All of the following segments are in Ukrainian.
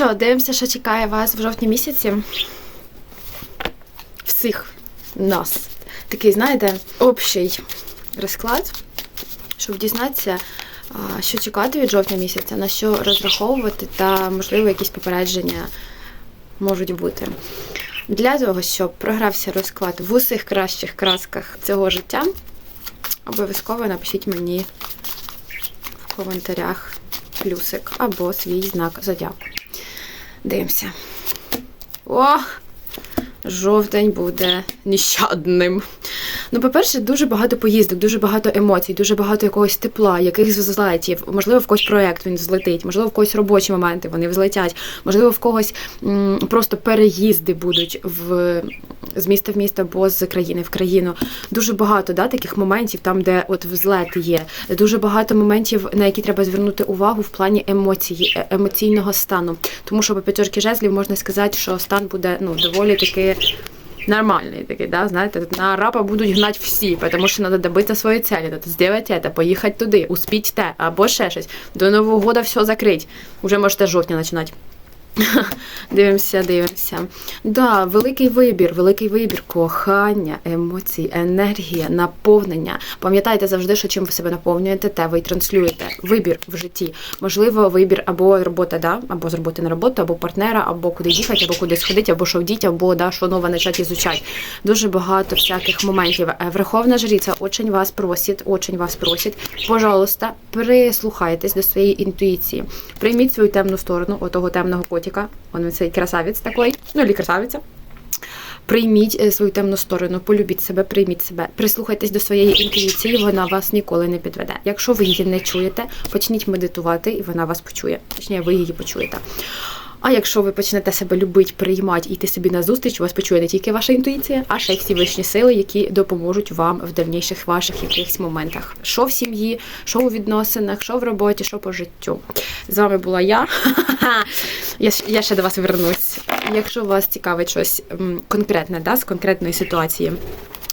що, дивимося, що чекає вас в жовтні місяці. Всіх нас. Такий, знаєте, общий розклад, щоб дізнатися, що чекати від жовтня місяця, на що розраховувати, та, можливо, якісь попередження можуть бути. Для того, щоб програвся розклад в усіх кращих красках цього життя, обов'язково напишіть мені в коментарях плюсик або свій знак зодіаку. Дивимося. О! Жовтень буде нещадним. Ну, по-перше, дуже багато поїздок, дуже багато емоцій, дуже багато якогось тепла, якихось злетів. Можливо, в когось проєкт він злетить, можливо, в когось робочі моменти вони взлетять, можливо, в когось м, просто переїзди будуть в, з міста в місто або з країни в країну. Дуже багато да, таких моментів, там, де от взлет є. Дуже багато моментів, на які треба звернути увагу в плані емоції, е- емоційного стану. Тому що по п'ятерки жезлів можна сказати, що стан буде ну, доволі таки нормальный такой, да, знаете, тут на арапа будуть гнать всі, тому що треба добитися своєї цілі, треба зробити це, поїхати туди, успіть те, або ще щось. До Нового года все закрить. Уже можете жовтня починати. Дивимося, дивимося. Да, великий вибір, великий вибір кохання, емоцій, енергія, наповнення. Пам'ятайте завжди, що чим ви себе наповнюєте, те ви й транслюєте. Вибір в житті. Можливо, вибір або робота, да, або з роботи на роботу, або партнера, або куди їхати, або куди сходити, або що вдіть, або да, що нове почати ізучати. Дуже багато всяких моментів. Е, Верховна жриця очень вас просить, очень вас просить. Пожалуйста, прислухайтесь до своєї інтуїції. Прийміть свою темну сторону, отого темного котика. Он цей красавець такий, ну і красавиця. Прийміть е, свою темну сторону, полюбіть себе, прийміть себе, прислухайтесь до своєї інтуїції, вона вас ніколи не підведе. Якщо ви її не чуєте, почніть медитувати, і вона вас почує. Точніше, ви її почуєте. А якщо ви почнете себе любити, приймати і йти собі на зустріч, вас почує не тільки ваша інтуїція, а ще й всі вищі сили, які допоможуть вам в дальніших ваших якихось моментах. Що в сім'ї, що у відносинах, що в роботі, що по життю. З вами була я. Я, я ще до вас вернусь. Якщо вас цікавить щось конкретне, да, з конкретної ситуації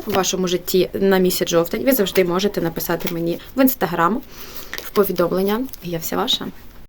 у вашому житті на місяць жовтень, ви завжди можете написати мені в інстаграм в повідомлення. Я вся ваша.